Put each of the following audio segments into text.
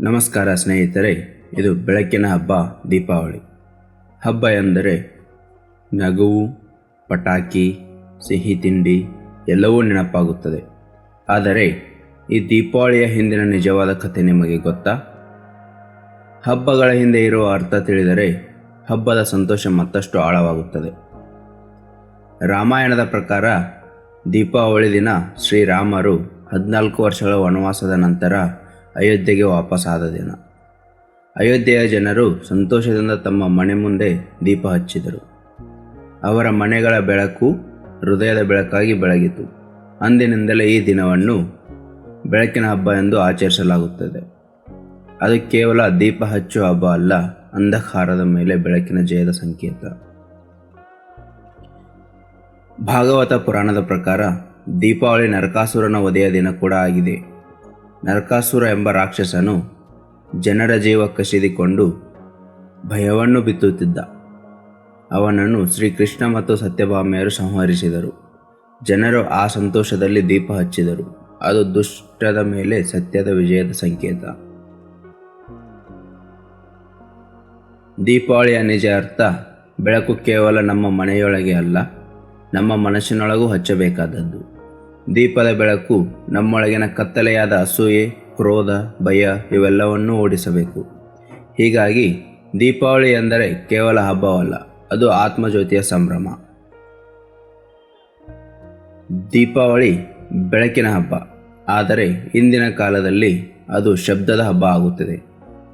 ನಮಸ್ಕಾರ ಸ್ನೇಹಿತರೆ, ಇದು ಬೆಳಕಿನ ಹಬ್ಬ, ದೀಪಾವಳಿ. ಹಬ್ಬ ಎಂದರೆ ನಗುವು, ಪಟಾಕಿ, ಸಿಹಿ ತಿಂಡಿ ಎಲ್ಲವೂ ನೆನಪಾಗುತ್ತದೆ. ಆದರೆ ಈ ದೀಪಾವಳಿಯ ಹಿಂದಿನ ನಿಜವಾದ ಕಥೆ ನಿಮಗೆ ಗೊತ್ತಾ? ಹಬ್ಬಗಳ ಹಿಂದೆ ಇರುವ ಅರ್ಥ ತಿಳಿದರೆ ಹಬ್ಬದ ಸಂತೋಷ ಮತ್ತಷ್ಟು ಆಳವಾಗುತ್ತದೆ. ರಾಮಾಯಣದ ಪ್ರಕಾರ ದೀಪಾವಳಿ ದಿನ ಶ್ರೀರಾಮರು ಹದಿನಾಲ್ಕು ವರ್ಷಗಳ ವನವಾಸದ ನಂತರ ಅಯೋಧ್ಯೆಗೆ ವಾಪಸ್ಸಾದ ದಿನ. ಅಯೋಧ್ಯೆಯ ಜನರು ಸಂತೋಷದಿಂದ ತಮ್ಮ ಮನೆ ಮುಂದೆ ದೀಪ ಹಚ್ಚಿದರು. ಅವರ ಮನೆಗಳ ಬೆಳಕು ಹೃದಯದ ಬೆಳಕಾಗಿ ಬೆಳಗಿತು. ಅಂದಿನಿಂದಲೇ ಈ ದಿನವನ್ನು ಬೆಳಕಿನ ಹಬ್ಬ ಎಂದು ಆಚರಿಸಲಾಗುತ್ತದೆ. ಅದು ಕೇವಲ ದೀಪ ಹಚ್ಚುವ ಹಬ್ಬ ಅಲ್ಲ, ಅಂಧಕಾರದ ಮೇಲೆ ಬೆಳಕಿನ ಜಯದ ಸಂಕೇತ. ಭಾಗವತ ಪುರಾಣದ ಪ್ರಕಾರ ದೀಪಾವಳಿ ನರಕಾಸುರನ ವಧೆಯ ದಿನ ಕೂಡ ಆಗಿದೆ. ನರಕಾಸುರ ಎಂಬ ರಾಕ್ಷಸನು ಜನರ ಜೀವ ಕಸಿದುಕೊಂಡು ಭಯವನ್ನು ಬಿತ್ತುತ್ತಿದ್ದ. ಅವನನ್ನು ಶ್ರೀಕೃಷ್ಣ ಮತ್ತು ಸತ್ಯಭಾಮೆಯರು ಸಂಹರಿಸಿದರು. ಜನರು ಆ ಸಂತೋಷದಲ್ಲಿ ದೀಪ ಹಚ್ಚಿದರು. ಅದು ದುಷ್ಟದ ಮೇಲೆ ಸತ್ಯದ ವಿಜಯದ ಸಂಕೇತ. ದೀಪಾವಳಿಯ ನಿಜ ಅರ್ಥ, ಬೆಳಕು ಕೇವಲ ನಮ್ಮ ಮನೆಯೊಳಗೆ ಅಲ್ಲ, ನಮ್ಮ ಮನಸ್ಸಿನೊಳಗೂ ಹಚ್ಚಬೇಕಾದದ್ದು. ದೀಪದ ಬೆಳಕು, ನಮ್ಮೊಳಗಿನ ಕತ್ತಲೆಯಾದ ಅಸೂಯೆ, ಕ್ರೋಧ, ಭಯ ಇವೆಲ್ಲವನ್ನೂ ಓಡಿಸಬೇಕು. ಹೀಗಾಗಿ ದೀಪಾವಳಿ ಎಂದರೆ ಕೇವಲ ಹಬ್ಬವಲ್ಲ, ಅದು ಆತ್ಮಜ್ಯೋತಿಯ ಸಂಭ್ರಮ. ದೀಪಾವಳಿ ಬೆಳಕಿನ ಹಬ್ಬ, ಆದರೆ ಇಂದಿನ ಕಾಲದಲ್ಲಿ ಅದು ಶಬ್ದದ ಹಬ್ಬ ಆಗುತ್ತದೆ.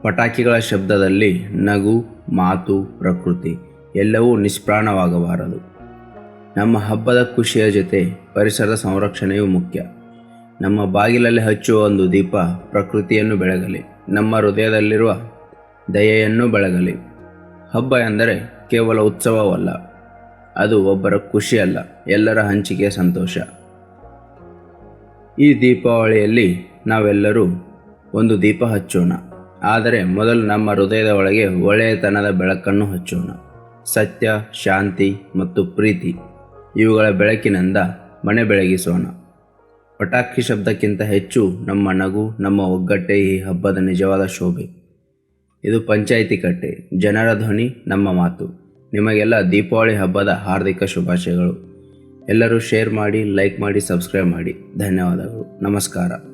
ಪಟಾಕಿಗಳ ಶಬ್ದದಲ್ಲಿ ನಗು, ಮಾತು, ಪ್ರಕೃತಿ ಎಲ್ಲವೂ ನಿಷ್ಪ್ರಾಣವಾಗಬಾರದು. ನಮ್ಮ ಹಬ್ಬದ ಖುಷಿಯ ಜೊತೆ ಪರಿಸರದ ಸಂರಕ್ಷಣೆಯೂ ಮುಖ್ಯ. ನಮ್ಮ ಬಾಗಿಲಲ್ಲಿ ಹಚ್ಚುವ ಒಂದು ದೀಪ ಪ್ರಕೃತಿಯನ್ನು ಬೆಳಗಲಿ. ನಮ್ಮ ಹೃದಯದಲ್ಲಿರುವ ದಯೆಯನ್ನು ಬೆಳಗಲಿ. ಹಬ್ಬ ಎಂದರೆ ಕೇವಲ ಉತ್ಸವವಲ್ಲ, ಅದು ಒಬ್ಬರ ಖುಷಿ ಅಲ್ಲ ಎಲ್ಲರ ಹಂಚಿಕೆಯ ಸಂತೋಷ. ಈ ದೀಪಾವಳಿಯಲ್ಲಿ ನಾವೆಲ್ಲರೂ ಒಂದು ದೀಪ ಹಚ್ಚೋಣ. ಆದರೆ ಮೊದಲು ನಮ್ಮ ಹೃದಯದ ಒಳಗೆ ಒಳ್ಳೆಯತನದ ಬೆಳಕನ್ನು ಹಚ್ಚೋಣ. ಸತ್ಯ, ಶಾಂತಿ ಮತ್ತು ಪ್ರೀತಿ. ಇವುಗಳ ಬೆಳಕಿನಿಂದ ಮನೆ ಬೆಳಗಿಸೋಣ. ಪಟಾಕಿ ಶಬ್ದಕ್ಕಿಂತ ಹೆಚ್ಚು ನಮ್ಮ ನಗು, ನಮ್ಮ ಒಗ್ಗಟ್ಟೆ ಈ ಹಬ್ಬದ ನಿಜವಾದ ಶೋಭೆ. ಇದು ಪಂಚಾಯಿತಿ ಕಟ್ಟೆ, ಜನರ ಧ್ವನಿ, ನಮ್ಮ ಮಾತು. ನಿಮಗೆಲ್ಲ ದೀಪಾವಳಿ ಹಬ್ಬದ ಹಾರ್ದಿಕ ಶುಭಾಶಯಗಳು. ಎಲ್ಲರೂ ಶೇರ್ ಮಾಡಿ, ಲೈಕ್ ಮಾಡಿ, ಸಬ್ಸ್ಕ್ರೈಬ್ ಮಾಡಿ. ಧನ್ಯವಾದಗಳು. ನಮಸ್ಕಾರ.